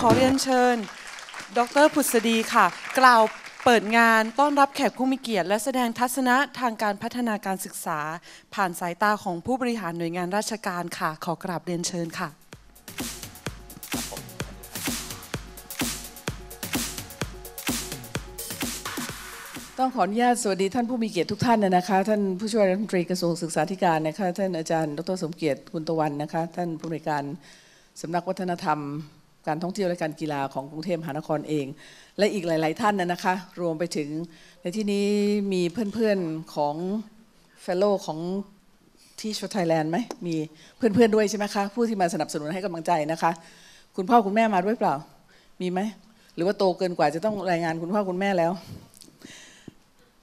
ขอเรียนเชิญ ดรพุษดีค่ะ กล่าวเปิดงานต้อนรับแขกผู้มีเกียรติ และแสดงทัศนะทางการพัฒนาการศึกษา ผ่านสายตาของผู้บริหารหน่วยงานราชการค่ะ ขอกราบเรียนเชิญค่ะต้องขออนุญาตสวัสดีท่านผู้มีเกียรติทุกท่านนะคะท่านผู้ช่วยรัฐมนตรีกระทรวงศึกษาธิการนะคะท่านอาจารย์ดรสมเกียรติคุณตะวันนะคะท่านผู้บริการ สำนักวัฒนธรรม การท่องเที่ยวและการกีฬาของกรุงเทพมหานครเอง และอีกหลาย ๆ ท่านนะนะคะ รวมไปถึงในที่นี้มีเพื่อน ๆ ของ Fellow ของ Teach for Thailand ไหมมีเพื่อน ๆ ด้วยใช่ไหมคะ ผู้ที่มาสนับสนุนให้กำลังใจนะคะ คุณพ่อคุณแม่มาด้วยเปล่า มีไหม หรือว่าโตเกินกว่าจะต้องรายงานคุณพ่อคุณแม่แล้ว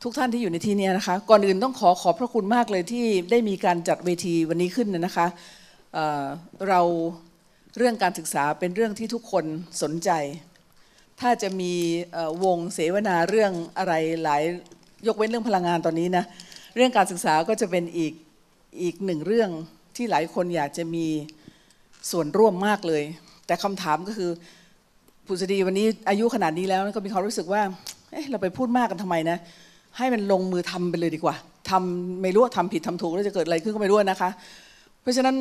ทุกท่านที่อยู่ในที่นี้นะคะ ก่อนอื่นต้องขอขอบพระคุณมากเลยที่ได้มีการจัดเวทีวันนี้ขึ้นนะคะเเรา เรื่องการศึกษาเป็นเรื่องที่ทุกคนสนใจ ถ้าจะมีวงเสวนาเรื่องอะไรหลายยกเว้นเรื่องพลังงานตอนนี้นะเรื่องการศึกษาก็จะเป็นอีกอีกหนึ่งเรื่องที่หลายคนอยากจะมีส่วนร่วมมากเลย แต่คำถามก็คือผู้สดีวันนี้อายุขนาดนี้แล้วก็มีความรู้สึกว่าเเราไปพูดมากกันทำไมนะ ให้มันลงมือทำไปเลยดีกว่าทำไม่รู้ว่าทำผิดทำถูกแล้วจะเกิดอะไรขึ้นก็ไม่รู้นะคะ เพราะฉะนั้น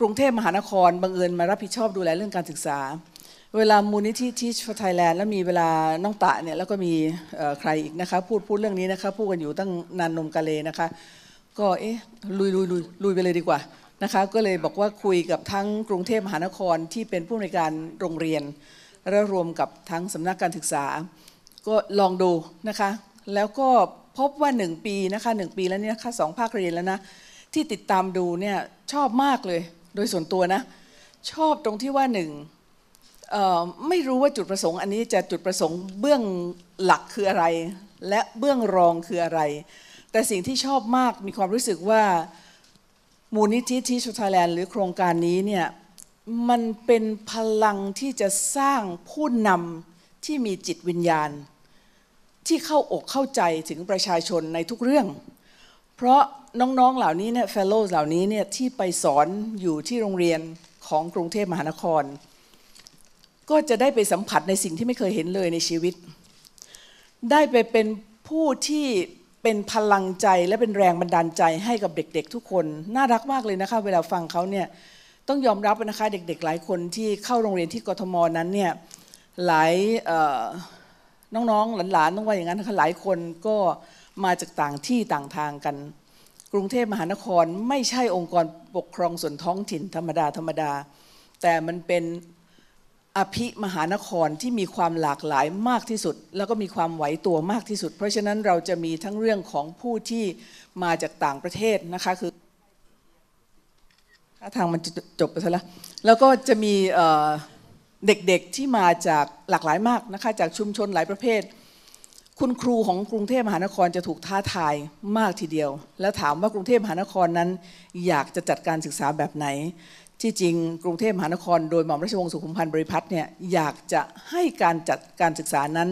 กรุงเทพมหานครบังเอิญมารับผิดชอบดูแลเรื่องการศึกษา เวลามูลนิธิ Teach for Thailand แล้วมีเวลาน้องตะเนี่ยแล้วก็มีใครอีกนะคะพูดพูดเรื่องนี้นะคะพูดกันอยู่ตั้งนานนมกาเลนะคะ ก็เอ๊ะลุยลุยลุยลุยไปเลยดีกว่านะคะก็เลยบอกว่าคุยกับทั้งกรุงเทพมหานครที่เป็นผู้ในการโรงเรียน และรวมกับทั้งสำนักการศึกษา ก็ลองดูนะคะ แล้วก็พบว่าหนึ่งปีนะคะหนึ่งปีแล้วเนี่ยนะคะสองภาคเรียนแล้วนะที่ติดตามดูเนี่ยชอบมากเลย โดยส่วนตัวนะ ชอบตรงที่ว่าหนึ่งไม่รู้ว่าจุดประสงค์ อันนี้จะจุดประสงค์เบื้องหลักคืออะไร และเบื้องรองคืออะไร แต่สิ่งที่ชอบมากมีความรู้สึกว่ามูลนิธิที่ชูไทยแลนด์หรือโครงการนี้เนี่ยมันเป็นพลังที่จะสร้างผู้นำที่มีจิตวิญญาณ ที่เข้าอกเข้าใจถึงประชาชนในทุกเรื่อง เพราะน้องๆเหล่านี้เนี่ยเฟลโลเหล่านี้เนี่ยที่ไปสอนอยู่ที่โรงเรียนของกรุงเทพมหานคร ก็จะได้ไปสัมผัสในสิ่งที่ไม่เคยเห็นเลยในชีวิต ได้ไปเป็นผู้ที่เป็นพลังใจและเป็นแรงบันดาลใจให้กับเด็กๆ ทุกคน น่ารักมากเลยนะคะ เวลาฟังเขาเนี่ยต้องยอมรับนะคะเด็กๆ หลายคนที่เข้าโรงเรียนที่กทมนั้นเนี่ยหลายน้องๆหลานๆต้องว่าอย่างนั้นนะคะหลายคนก็ มาจากต่างที่ต่างทางกัน กรุงเทพมหานครไม่ใช่องค์กรปกครองส่วนท้องถิ่นธรรมดาธรรมดา แต่มันเป็นอภิมหานครที่มีความหลากหลายมากที่สุด แล้วก็มีความไหวตัวมากที่สุด เพราะฉะนั้นเราจะมีทั้งเรื่องของผู้ที่มาจากต่างประเทศนะคะคือทางมันจะจบไปซะแล้วแล้วก็จะมีเด็กๆที่มาจากหลากหลายมากนะคะจากชุมชนหลายประเภท คุณครูของกรุงเทพมหานครจะถูกท้าทายมากทีเดียว แล้วถามว่ากรุงเทพมหานครนั้น อยากจะจัดการศึกษาแบบไหน ที่จริงกรุงเทพมหานคร โดยหม่อมราชวงศ์สุขุมพันธ์บริพัตรเนี่ยอยากจะให้การจัดการศึกษานั้น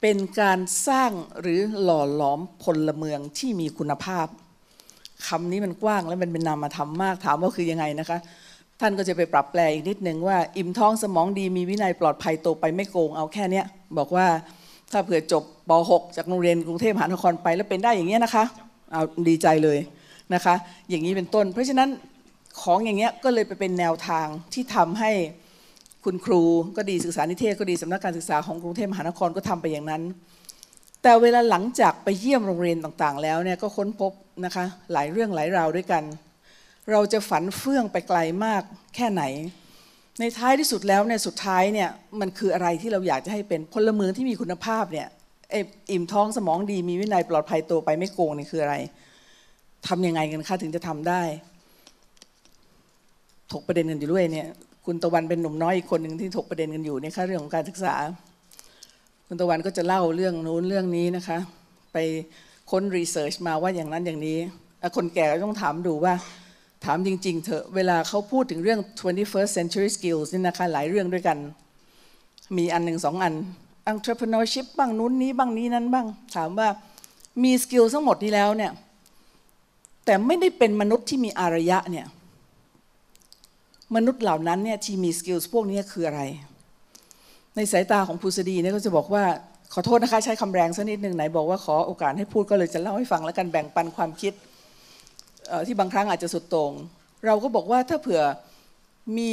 เป็นการสร้างหรือหล่อหลอมพลเมืองที่มีคุณภาพคำนี้มันกว้างและมันเป็นนามธรรมมากถามว่าคือยังไงนะคะท่านก็จะไปปรับแปลอีกนิดนึงว่า อิ่มท้องสมองดีมีวินัยปลอดภัยโตไปไม่โกงเอาแค่นี้บอกว่า ถ้าเผื่อจบป .6 จากโรงเรียนกรุงเทพมหานครไป แล้วเป็นได้อย่างเงี้ยนะคะเอาดีใจเลยนะคะ อย่างนี้เป็นต้น เพราะฉะนั้นของอย่างเงี้ยก็เลยไปเป็นแนวทางที่ทำให้คุณครูก็ดีศึกษานิเทศก็ดีสำนักการศึกษาของกรุงเทพมหานครก็ทำไปอย่างนั้น แต่เวลาหลังจากไปเยี่ยมโรงเรียนต่างๆ แล้วเนี่ยก็ค้นพบนะคะหลายเรื่องหลายราวด้วยกัน เราจะฝันเฟื่องไปไกลมากแค่ไหน ในท้ายที่สุดแล้วเนี่ยสุดท้ายเนี่ยมันคืออะไรที่เราอยากจะให้เป็นพลเมืองที่มีคุณภาพเนี่ยอิ่มท้องสมองดีมีวินัยปลอดภัยตัวไปไม่โกงนี่คืออะไรทำยังไงกันคะถึงจะทำได้ ถกประเด็นกันอยู่ด้วยเนี่ยคุณตะวันเป็นหนุ่มน้อยอีกคนหนึ่งที่ถกประเด็นกันอยู่ในค่าเรื่องของการศึกษา คุณตะวันก็จะเล่าเรื่องนู้นเรื่องนี้นะคะ ไปค้นรีเสิร์ชมาว่าอย่างนั้นอย่างนี้ คนแก่ก็ต้องถามดูว่า ถามจริง ๆ เถอะเวลาเขาพูดถึงเรื่อง 21st century skills นี่นะคะหลายเรื่องด้วยกัน มีอันหนึ่งสองอัน entrepreneurship บ้างนู้นนี้บ้างนี้นั้นบ้าง ถามว่ามีสกิลทั้งหมดนี้แล้วเนี่ยแต่ไม่ได้เป็นมนุษย์ที่มีอารยะเนี่ยมนุษย์เหล่านั้นเนี่ยที่มีสกิลพวกนี้คืออะไร ในสายตาของภูสดีเนี่ยก็จะบอกว่าขอโทษนะคะใช้คำแรงสักนิดหนึ่งไหนบอกว่าขอโอกาสให้พูดก็เลยจะเล่าให้ฟังแล้วกันแบ่งปันความคิด ที่บางครั้งอาจจะสุดโต่งเราก็บอกว่าถ้าเผื่อมี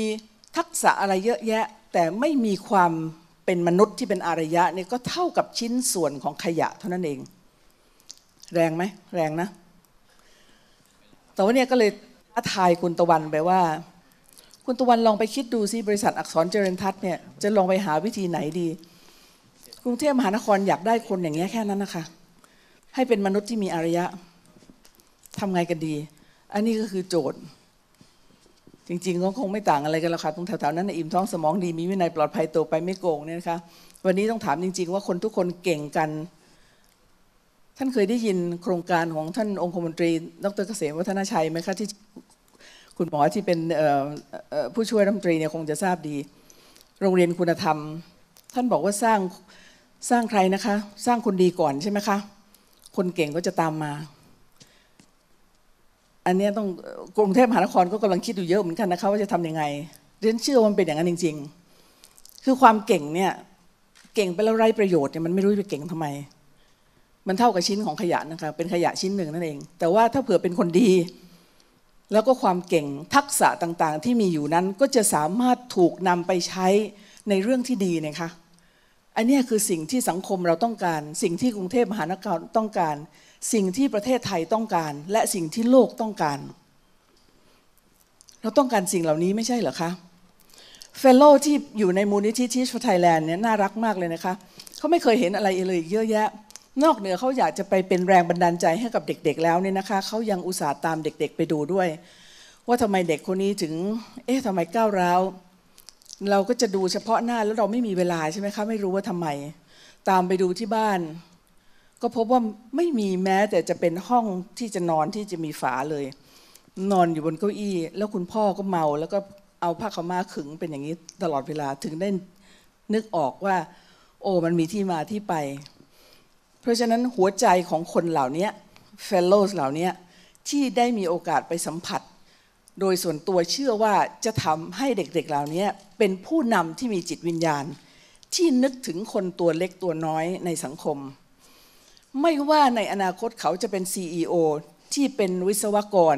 ทักษะอะไรเยอะแยะ แต่ไม่มีความเป็นมนุษย์ที่เป็นอารยะเนี่ยก็เท่ากับชิ้นส่วนของขยะเท่านั้นเอง แรงไหมแรงนะ แต่ว่าเนี่ยก็เลยท้าทายคุณตะวันไปว่า คุณตะวันลองไปคิดดูซิบริษัทอักษรเจริญทัศน์เนี่ยจะลองไปหาวิธีไหนดี กรุงเทพมหานครอยากได้คนอย่างเงี้ยแค่นั้นนะคะ ให้เป็นมนุษย์ที่มีอารยะ ทำไงกันดี อันนี้ก็คือโจทย์ จริงๆก็คงไม่ต่างอะไรกันแล้วค่ะตรงแถวๆนั้นอิ่มท้องสมองดีมีวินัยปลอดภัยโตไปไม่โกงเนี่ยนะคะวันนี้ต้องถามจริง ๆ ว่าคนทุกคนเก่งกัน ท่านเคยได้ยินโครงการของท่านองคมนตรี ดรเกษมวัฒนชัยไหมคะที่คุณหมอที่เป็นผู้ช่วยรัฐมนตรีเนี่ยคงจะทราบดี โรงเรียนคุณธรรม ท่านบอกว่าสร้างสร้างใครนะคะ สร้างคนดีก่อนใช่ไหมคะ คนเก่งก็จะตามมา อันนี้ต้องกรุงเทพมหานครก็กำลังคิดอยู่เยอะเหมือนกันนะคะว่าจะทํำยังไงเรียนเชื่อว่ามันเป็นอย่างนั้นจริง ๆ คือความเก่งเนี่ยเก่งไปแล้วไร้ประโยชน์เนี่ยมันไม่รู้จะเก่งทำไม มันเท่ากับชิ้นของขยะนะคะเป็นขยะชิ้นหนึ่งนั่นเอง แต่ว่าถ้าเผื่อเป็นคนดี แล้วก็ความเก่งทักษะต่างๆ ที่มีอยู่นั้นก็จะสามารถถูกนำไปใช้ในเรื่องที่ดีนะคะอันนี้คือสิ่งที่สังคมเราต้องการ สิ่งที่กรุงเทพมหานครต้องการ สิ่งที่ประเทศไทยต้องการ และสิ่งที่โลกต้องการ เราต้องการสิ่งเหล่านี้ไม่ใช่เหรอคะเฟลโลที่อยู่ในมูลนิธิทีชฟไทยแลนด์เนี่ยน่ารักมากเลยนะคะเขาไม่เคยเห็นอะไรเลยเยอะแยะ นอกเหนือเขาอยากจะไปเป็นแรงบันดาลใจให้กับเด็กๆ แล้วเนี่ยนะคะเขายังอุตส่าห์ตามเด็กๆ ไปดูด้วย ว่าทำไมเด็กคนนี้ถึง เอ๊ะทำไมก้าวร้าวเราก็จะดูเฉพาะหน้าแล้วเราไม่มีเวลาใช่ไหมคะไม่รู้ว่าทำไม ตามไปดูที่บ้าน ก็พบว่าไม่มีแม้แต่จะเป็นห้องที่จะนอนที่จะมีฝาเลย นอนอยู่บนเก้าอี้ แล้วคุณพ่อก็เมา แล้วก็เอาผ้าขาวม้าขึงเป็นอย่างนี้ตลอดเวลาถึงได้นึกออกว่า โอ้มันมีที่มาที่ไป เพราะฉะนั้นหัวใจของคนเหล่านี้เฟลโลสเหล่านี้ที่ได้มีโอกาสไปสัมผัส โดยส่วนตัวเชื่อว่าจะทำให้เด็กๆเหล่านี้เป็นผู้นำที่มีจิตวิญญาณ ที่นึกถึงคนตัวเล็กตัวน้อยในสังคม ไม่ว่าในอนาคตเขาจะเป็น CEO ที่เป็นวิศวกร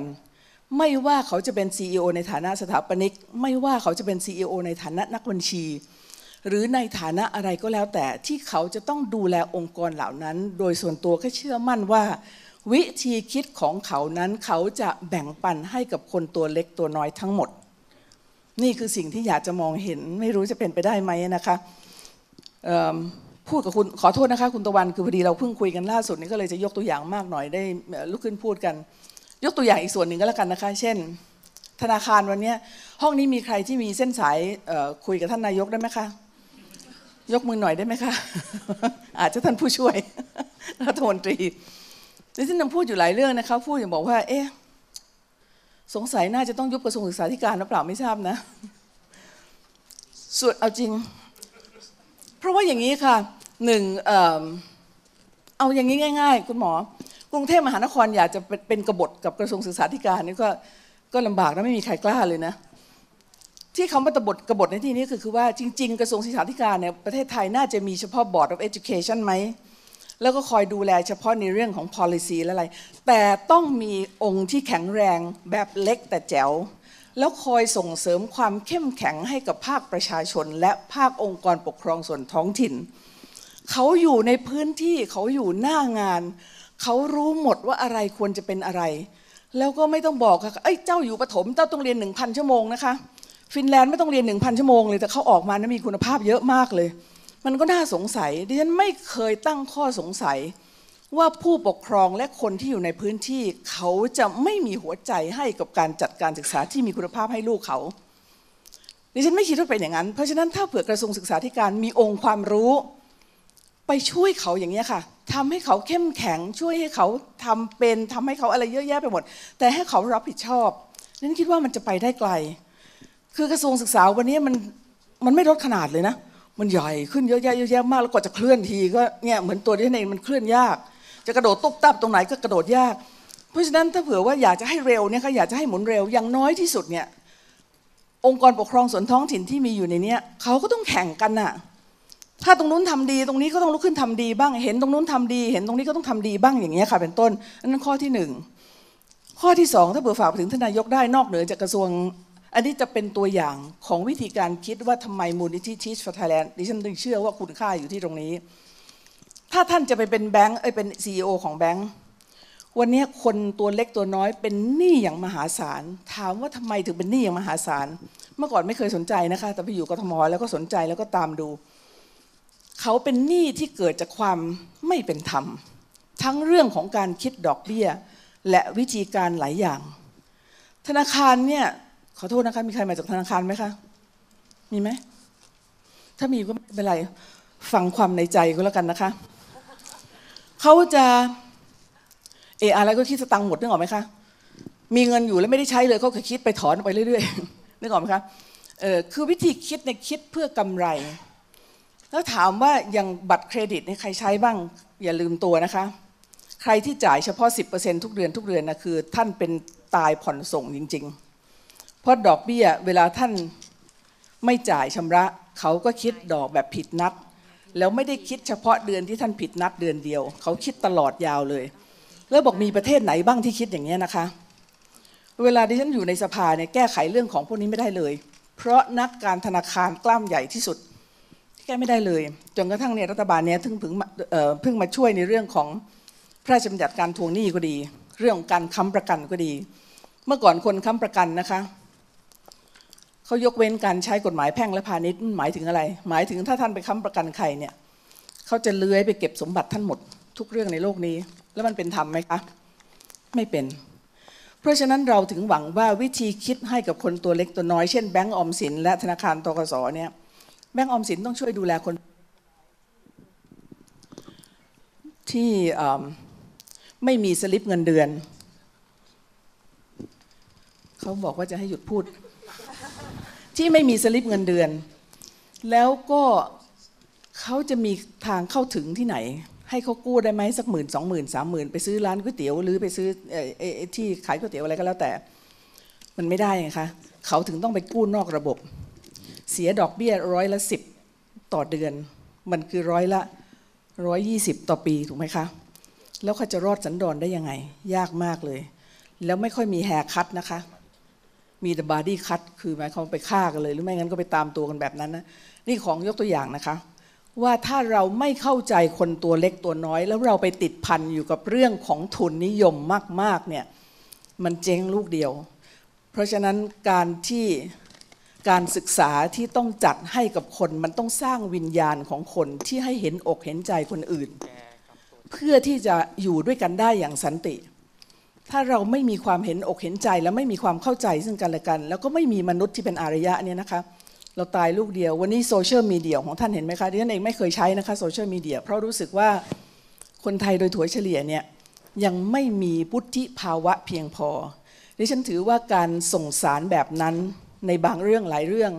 ไม่ว่าเขาจะเป็น CEO ในฐานะสถาปนิก ไม่ว่าเขาจะเป็น CEO ในฐานะนักบัญชี หรือในฐานะอะไรก็แล้วแต่ที่เขาจะต้องดูแลองค์กรเหล่านั้น โดยส่วนตัวก็เชื่อมั่นว่า วิธีคิดของเขานั้นเขาจะแบ่งปันให้กับคนตัวเล็กตัวน้อยทั้งหมด นี่คือสิ่งที่อยากจะมองเห็นไม่รู้จะเป็นไปได้ไหมนะคะ พูดกับคุณขอโทษนะคะ คุณตะวันคือพอดีเราเพิ่งคุยกันล่าสุดนี้ก็เลยจะยกตัวอย่างมากหน่อยได้ลุกขึ้นพูดกัน ยกตัวอย่างอีกส่วนหนึ่งก็แล้วกันนะคะ เช่น ธนาคารวันนี้ห้องนี้มีใครที่มีเส้นสายคุยกับท่านนายกได้ไหมคะยกมือหน่อยได้ไหมคะ อาจจะท่านผู้ช่วยรัฐมนตรีดิฉันยังพูดอยู่หลายเรื่องนะคะพูดอย่างบอกว่า เอ๊ะสงสัยน่าจะต้องยุบกระทรวงศึกษาธิการหรือเปล่าไม่ทราบนะส่วนเอาจริง เพราะว่าอย่างนี้ค่ะ หนึ่งเอเอาอย่างนี้ง่าย ๆ คุณหมอ กรุงเทพมหานครอยากจะเป็นกบฏกับกระทรวงศึกษาธิการนี่ก็ก็ลำบากนะไม่มีใครกล้าเลยนะ ที่คำว่าตบฏกบฏในที่นี้คือคือว่าจริง ๆ กระทรวงศึกษาธิการเนี่ยประเทศไทยน่าจะมีเฉพาะ Board of Education ไหมแล้วก็คอยดูแลเฉพาะในเรื่องของ policy และอะไร แต่ต้องมีองค์ที่แข็งแรงแบบเล็กแต่แจ๋ว แล้วคอยส่งเสริมความเข้มแข็งให้กับภาคประชาชน และภาคองค์กรปกครองส่วนท้องถิ่น เขาอยู่ในพื้นที่เขาอยู่หน้างาน เขารู้หมดว่าอะไรควรจะเป็นอะไร แล้วก็ไม่ต้องบอกค่ะเอ้ยเจ้าอยู่ปฐมเจ้าต้องเรียนหนึ่งพันชั่วโมงนะคะฟินแลนด์ไม่ต้องเรียนหนึ่งพันชั่วโมงเลยแต่เขาออกมานะมีคุณภาพเยอะมากเลย มันก็น่าสงสัยดิฉันไม่เคยตั้งข้อสงสัย ว่าผู้ปกครองและคนที่อยู่ในพื้นที่ เขาจะไม่มีหัวใจให้กับการจัดการศึกษาที่มีคุณภาพให้ลูกเขาดิฉันไม่คิดว่าเป็นอย่างนั้น เพราะฉะนั้นถ้าเผื่อกระทรวงศึกษาธิการมีองค์ความรู้ ไปช่วยเขาอย่างนี้ค่ะทำให้เขาเข้มแข็งช่วยให้เขาทำเป็นทำให้เขาอะไรเยอะแยะไปหมด แต่ให้เขารับผิดชอบดิฉันคิดว่ามันจะไปได้ไกล คือกระทรวงศึกษาวันนี้มันมันไม่ลดขนาดเลยนะ มันใหญ่ขึ้นเยอะแยะเยอะแยะมากแล้วกว่าจะเคลื่อนทีก็เนี่ยเหมือนตัวที่เองมันเคลื่อนยาก จะกระโดดตุ๊บตับตรงไหนก็กระโดดยาก เพราะฉะนั้นถ้าเผื่อว่าอยากจะให้เร็วเนี่ยค่ะอยากจะให้หมุนเร็วอย่างน้อยที่สุดเนี่ยองค์กรปกครองส่วนท้องถิ่นที่มีอยู่ในนี้เขาก็ต้องแข่งกันน่ะ ถ้าตรงนู้นทำดีตรงนี้ก็ต้องลุกขึ้นทำดีบ้าง เห็นตรงนู้นทำดี เห็นตรงนี้ก็ต้องทำดีบ้างอย่างเงี้ยค่ะเป็นต้นอันนั้นข้อที่หนึ่งข้อที่สองถ้าเผื่อฝากไปถึงทนายกได้นอกเหนือจากกระทรวง อันนี้จะเป็นตัวอย่างของวิธีการคิดว่าทำไมมูลนิธิ Teach for Thailand ดิฉันถึงเชื่อว่าคุณค่าอยู่ที่ตรงนี้ ถ้าท่านจะไปเป็นแบงค์เอ้ยเป็นซีอของแบงค์วันนี้คนตัวเล็กตัวน้อยเป็นหนี้อย่างมหาศาล ถามว่าทำไมถึงเป็นหนี้อย่างมหาศาล เมื่อก่อนไม่เคยสนใจนะคะ แต่ไปอยู่กทมแล้วก็สนใจแล้วก็ตามดู เขาเป็นหนี้ที่เกิดจากความไม่เป็นธรรม ทั้งเรื่องของการคิดดอกเบี้ย และวิธีการหลายอย่าง ธนาคารเนี่ยขอโทษนะคะมีใครมาจากธนาคารไหมคะมีไหมถ้ามีก็ไม่เป็นไรฟังความในใจก็แล้วกันนะคะเขาจะเอออะไรก็คิดสตังค์หมดนึกออกไหมคะมีเงินอยู่แล้วไม่ได้ใช้เลยเขาก็คิดไปถอนไปเรื่อยๆนึกออกไหมคะเออคือวิธีคิดเนี่ยคิดเพื่อกำไร แล้วถามว่าอย่างบัตรเครดิตนี่ใครใช้บ้าง อย่าลืมตัวนะคะ ใครที่จ่ายเฉพาะ 10%ทุกเดือนทุกเดือนนะคือ ท่านเป็นตายผ่อนส่งจริง ๆ เพราะดอกเบี้ยเวลาท่านไม่จ่ายชำระ เขาก็คิดดอกแบบผิดนัด แล้วไม่ได้คิดเฉพาะเดือนที่ท่านผิดนัดเดือนเดียว เขาคิดตลอดยาวเลย แล้วบอกมีประเทศไหนบ้างที่คิดอย่างนี้นะคะ เวลาที่ฉันอยู่ในสภาเนี่ยแก้ไขเรื่องของพวกนี้ไม่ได้เลย เพราะนักการธนาคารกล้ามใหญ่ที่สุด แก้ไม่ได้เลยจนกระทั่งเนี่ยรัฐบาลเนี่ยเพิ่งเพิ่งมาเพิ่งมาช่วยในเรื่องของพระราชบัญญัติการทวงหนี้ก็ดี เรื่องของการค้ำประกันก็ดี เมื่อก่อนคนค้ำประกันนะคะเขายกเว้นการใช้กฎหมายแพ่งและพาณิชย์หมายถึงอะไร หมายถึงถ้าท่านไปค้ำประกันใครเนี่ยเขาจะเลื้อยไปเก็บสมบัติท่านหมดทุกเรื่องในโลกนี้ แล้วมันเป็นธรรมไหมคะไม่เป็น เพราะฉะนั้นเราถึงหวังว่าวิธีคิดให้กับคนตัวเล็กตัวน้อยเช่นแบงก์ออมสินและธนาคารตกสเนี่ย แบงก์ออมสินต้องช่วยดูแลคน ที่ไม่มีสลิปเงินเดือน เขาบอกว่าจะให้หยุดพูด ที่ไม่มีสลิปเงินเดือน แล้วก็เขาจะมีทางเข้าถึงที่ไหน ให้เขากู้ได้ไหมสักหมื่นสองหมื่นสามหมื่นไปซื้อร้านก๋วยเตี๋ยวหรือไปซื้ออที่ขายก๋วยเตี๋ยวอะไรก็แล้วแต่ มันไม่ได้ไงคะเขาถึงต้องไปกู้นอกระบบ เสียดอกเบี้ยร้อยละสิบต่อเดือน มันคือร้อยละร้อยยี่สิบต่อปีถูกไหมคะ แล้วเขาจะรอดสันดอนได้ยังไง ยากมากเลย แล้วไม่ค่อยมีแฮร์คัตนะคะ มีแต่บอดี้คัตคือหมายความไปฆ่ากันเลย หรือไม่งั้นก็ไปตามตัวกันแบบนั้นนะนี่ของยกตัวอย่างนะคะ ว่าถ้าเราไม่เข้าใจคนตัวเล็กตัวน้อย แล้วเราไปติดพันอยู่กับเรื่องของทุนนิยมมากๆเนี่ยมันเจ๊งลูกเดียว เพราะฉะนั้นการที่ การศึกษาที่ต้องจัดให้กับคน มันต้องสร้างวิญญาณของคนที่ให้เห็นอกเห็นใจคนอื่น เพื่อที่จะอยู่ด้วยกันได้อย่างสันติ ถ้าเราไม่มีความเห็นอกเห็นใจและไม่มีความเข้าใจซึ่งกันและกัน แล้วก็ไม่มีมนุษย์ที่เป็นอารยะเนี่ยนะคะเราตายลูกเดียววันนี้โซเชียลมีเดียของท่านเห็นไหมคะดิฉันเองไม่เคยใช้นะคะโซเชียลมีเดียเพราะรู้สึกว่าคนไทยโดยถั่วเฉลี่ยเนี่ยยังไม่มีพุทธิภาวะเพียงพอดิฉันถือว่าการส่งสารแบบนั้น ในบางเรื่องหลายเรื่อง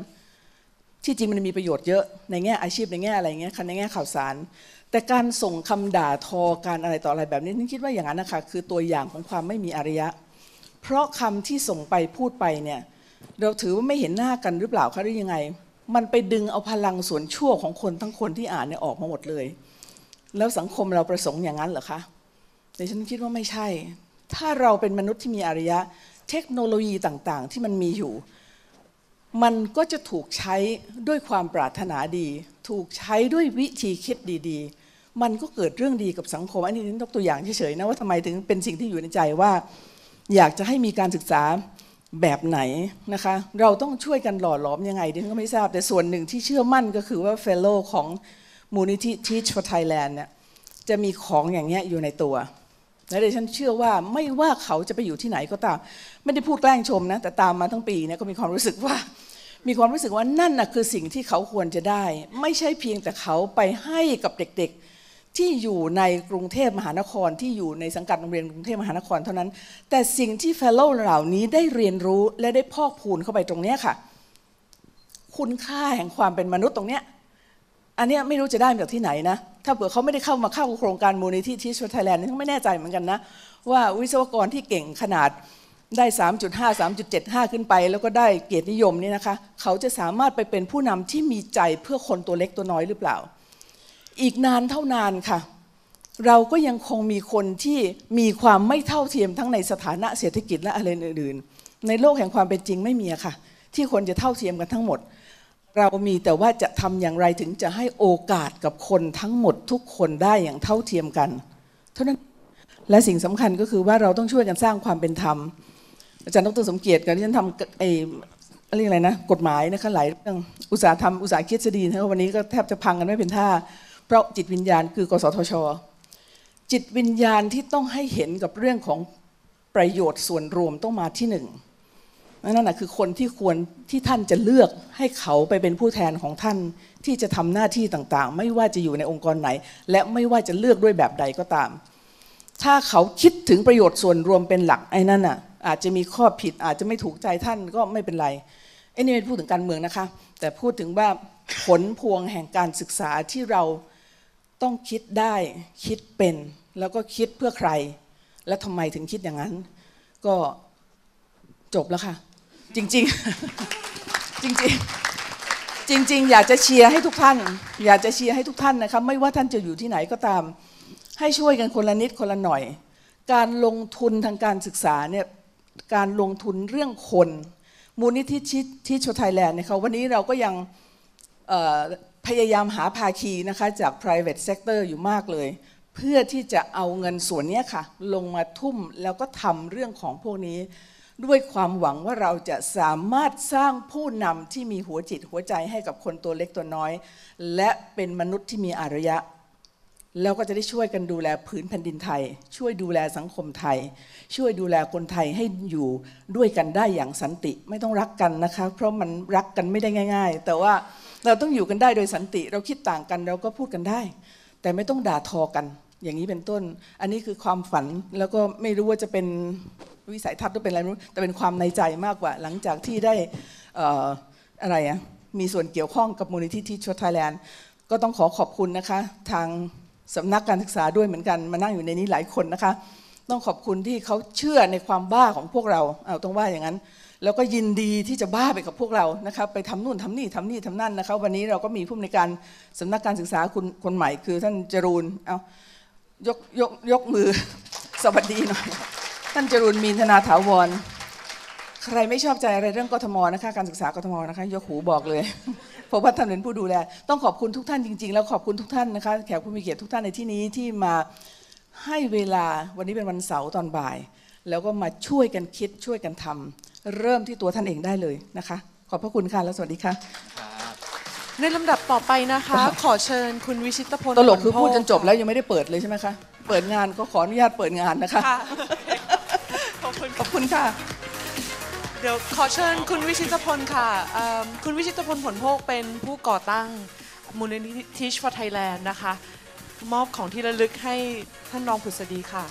ที่จริงมันมีประโยชน์เยอะในแง่อาชีพในแง่อะไรเงี้ยในแง่ข่าวสาร แต่การส่งคำด่าทอการอะไรต่ออะไรแบบนี้ฉันคิดว่าอย่างนั้นนะคะคือตัวอย่างของความไม่มีอารยะ เพราะคำที่ส่งไปพูดไปเนี่ยเราถือว่าไม่เห็นหน้ากันหรือเปล่าคะหรือยังไง มันไปดึงเอาพลังส่วนชั่วของคนทั้งคนที่อ่านเนี่ยออกมาหมดเลย แล้วสังคมเราประสงค์อย่างนั้นเหรอคะแต่ฉันคิดว่าไม่ใช่ ถ้าเราเป็นมนุษย์ที่มีอารยะ เทคโนโลยีต่างๆ ที่มันมีอยู่ มันก็จะถูกใช้ด้วยความปรารถนาดี ถูกใช้ด้วยวิธีคิดดีๆ มันก็เกิดเรื่องดีกับสังคม อันนี้ฉันยกตัวอย่างเฉยๆนะว่าทำไมถึงเป็นสิ่งที่อยู่ในใจว่า อยากจะให้มีการศึกษาแบบไหนนะคะ เราต้องช่วยกันหล่อหลอมยังไงดิฉันก็ไม่ทราบ แต่ส่วนหนึ่งที่เชื่อมั่นก็คือว่าเฟลโลของมูลนิธิ Teach for Thailand เนี่ยจะมีของอย่างเงี้ยอยู่ในตัว และดิฉันเชื่อว่าไม่ว่าเขาจะไปอยู่ที่ไหนก็ตาม ไม่ได้พูดแกล้งชมนะแต่ตามมาทั้งปีเนี่ยก็มีความรู้สึกว่า มีความรู้สึกว่านั่นนะคือสิ่งที่เขาควรจะได้ ไม่ใช่เพียงแต่เขาไปให้กับเด็กๆ ที่อยู่ในกรุงเทพมหานครที่อยู่ในสังกัดโรงเรียนกรุงเทพมหานครเท่านั้น แต่สิ่งที่เฟลโลเหล่านี้ได้เรียนรู้และได้พอกพูนเข้าไปตรงเนี้ยค่ะ คุณค่าแห่งความเป็นมนุษย์ตรงเนี้ย อันนี้ไม่รู้จะได้มาจากที่ไหนนะ ถ้าเผื่อเขาไม่ได้เข้ามาเข้าโครงการมูลนิธิทีชไทยแลนด์นี่ไม่แน่ใจเหมือนกันนะ ว่าวิศวกรที่เก่งขนาดได้ 3.5 3.75 ขึ้นไป แล้วก็ได้เกียรตินิยมเนี่ยนะคะ เขาจะสามารถไปเป็นผู้นำที่มีใจเพื่อคนตัวเล็กตัวน้อยหรือเปล่า อีกนานเท่านานค่ะ เราก็ยังคงมีคนที่มีความไม่เท่าเทียมทั้งในสถานะเศรษฐกิจและอะไรอื่นๆ ในโลกแห่งความเป็นจริงไม่มีอะค่ะ ที่คนจะเท่าเทียมกันทั้งหมด เรามีแต่ว่าจะทำอย่างไรถึงจะให้โอกาสกับคนทั้งหมดทุกคนได้อย่างเท่าเทียมกัน เท่านั้นและสิ่งสำคัญก็คือว่าเราต้องช่วยกันสร้างความเป็นธรรม อาจารย์ดรสมเกียรติกับที่ฉันทำไอ้เรียกอะไรนะกฎหมายนะคะหลายเรื่องอุตสาหธรรมอุตสาหกิจดีนะวันนี้ก็แทบจะพังกันไม่เป็นท่า เพราะจิตวิญญาณคือกสทช จิตวิญญาณที่ต้องให้เห็นกับเรื่องของประโยชน์ส่วนรวมต้องมาที่หนึ่ง นั่นน่ะคือคนที่ควรที่ท่านจะเลือกให้เขาไปเป็นผู้แทนของท่านที่จะทำหน้าที่ต่างๆ ไม่ว่าจะอยู่ในองค์กรไหน และไม่ว่าจะเลือกด้วยแบบใดก็ตาม ถ้าเขาคิดถึงประโยชน์ส่วนรวมเป็นหลักไอ้นั่นน่ะอาจจะมีข้อผิดอาจจะไม่ถูกใจท่านก็ไม่เป็นไรไอ้นี่ไม่พูดถึงการเมืองนะคะ แต่พูดถึงว่าผลพวงแห่งการศึกษาที่เราต้องคิดได้คิดเป็น แล้วก็คิดเพื่อใคร และทำไมถึงคิดอย่างนั้น ก็จบแล้วค่ะ จริงๆ จริงๆ จริง ๆ อยากจะเชียร์ให้ทุกท่าน อยากจะเชียร์ให้ทุกท่านนะคะไม่ว่าท่านจะอยู่ที่ไหนก็ตาม ให้ช่วยกันคนละนิดคนละหน่อย การลงทุนทางการศึกษาเนี่ยการลงทุนเรื่องคน มูลนิธิที่ที่โชไทยแลนด์เนี่ยค่ะวันนี้เราก็ยังพยายามหาภาคีนะคะจาก private sector อยู่มากเลย เพื่อที่จะเอาเงินส่วนนี้ค่ะ ลงมาทุ่มแล้วก็ทำเรื่องของพวกนี้ ด้วยความหวังว่าเราจะสามารถสร้างผู้นำที่มีหัวจิตหัวใจให้กับคนตัวเล็กตัวน้อย และเป็นมนุษย์ที่มีอารยะ แล้วก็จะได้ช่วยกันดูแลผืนแผ่นดินไทย ช่วยดูแลสังคมไทย ช่วยดูแลคนไทยให้อยู่ด้วยกันได้อย่างสันติ ไม่ต้องรักกันนะคะ เพราะมันรักกันไม่ได้ง่าย ๆ แต่ว่าเราต้องอยู่กันได้โดยสันติ เราคิดต่างกันเราก็พูดกันได้ แต่ไม่ต้องด่าทอกัน อย่างนี้เป็นต้น อันนี้คือความฝันแล้วก็ไม่รู้ว่าจะเป็น วิสัยทัศน์หรือเป็นอะไรไม่รู้แต่เป็นความในใจมากกว่า หลังจากที่ได้ออะไรอะมีส่วนเกี่ยวข้องกับมูลนิธิที่ชดไทยแลนด์ก็ต้องขอขอบคุณนะคะ ทางสำนักการศึกษาด้วยเหมือนกันมานั่งอยู่ในนี้หลายคนนะคะ ต้องขอบคุณที่เขาเชื่อในความบ้าของพวกเราเอาต้องว่าอย่างนั้น แล้วก็ยินดีที่จะบ้าไปกับพวกเรานะคะไปทำนู่นทำนี่ทำนี่ทำนั่นนะคะวันนี้เราก็มีผู้ในการสำนักการศึกษาคุณคนใหม่คือท่านจรูนเอายกยกยกมือสวัสดีหน่อย ท่านจรูนมีนธนาถาวร ใครไม่ชอบใจอะไรเรื่องกทมนะคะ การศึกษากทมนะคะ ยกหูบอกเลย เพราะว่าท่านเป็นผู้ดูแล ต้องขอบคุณทุกท่านจริง ๆ แล้วขอบคุณทุกท่านนะคะ แขกผู้มีเกียรติทุกท่านในที่นี้ที่มาให้เวลาวันนี้เป็นวันเสาร์ตอนบ่าย แล้วก็มาช่วยกันคิดช่วยกันทำเริ่มที่ตัวท่านเองได้เลยนะคะ ขอบพระคุณค่ะและสวัสดีค่ะ ในลำดับต่อไปนะคะ ขอเชิญคุณวิชิตพลตลกคือผโภพูดจนจบแล้วยังไม่ได้เปิดเลยใช่ไหมคะ เปิดงานก็ขออนุญาตเปิดงานนะคะ ค่ะข อบคุณขอบคุณค่ะ เดี๋ยวขอเชิญคุณวิชิตพลค่ะเอิ่มคุณวิชิตพลผลโภคเป็นผู้ก่อตั้งมูลนิธิ Teach for Thailand นะคะ มอบของที่ระลึกให้ท่านรองผุษดีค่ะ